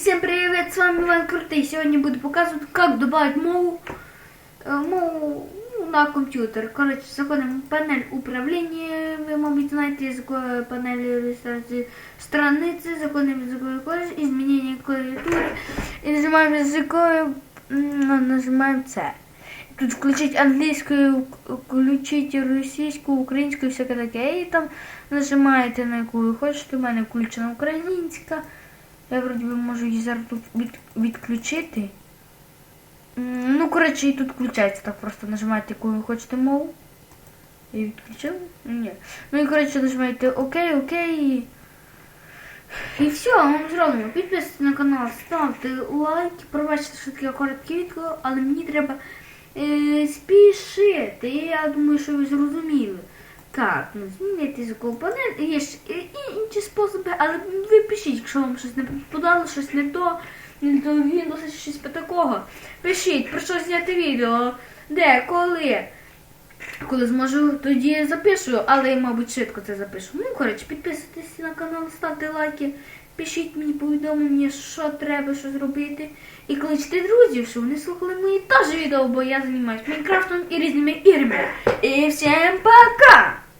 всем привет, с вами Иван Крутый. Сегодня буду показывать, как добавить мову, э, мову ну, на компьютер. Короче, заходим в панель управления, вы, мабуть, знаете, з якої панелі реєстрації страниці, заходим з якої клавіші, изменение клавіатури і нажимаємо з якої, м, нажимаємо це. Тут включить англійську, включить російську, українську і всяке таке. І там нажимаєте на яку ви хочете. У мене включена українська. Я вроді би можу її зараз тут від, відключити. Ну, коротше, і тут включається так просто нажимаєте, яку ви хочете мову. Я відключив? Ні. Ну і коротше нажимаєте ОК, ОК. І, все, вам зроблено. Підписуйтесь на канал, ставте лайк, пробачте, що таке коротке відео, але мені треба е, спішити. Я думаю, що ви зрозуміли. Так, ну змінити панель. Є ж і, і інші способи, але ви пишіть, якщо вам щось не подобалося, щось не то, не то чи щось такого. Пишіть, про що зняти відео, де, коли. Коли зможу, тоді запишу, але, мабуть, швидко це запишу. Ну, коротше, підписуйтесь на канал, ставте лайки, пишіть мені повідомлення, що треба, що зробити. І кличте друзів, щоб вони слухали мої теж відео, бо я займаюся Майнкрафтом і різними іграми. І всім пока!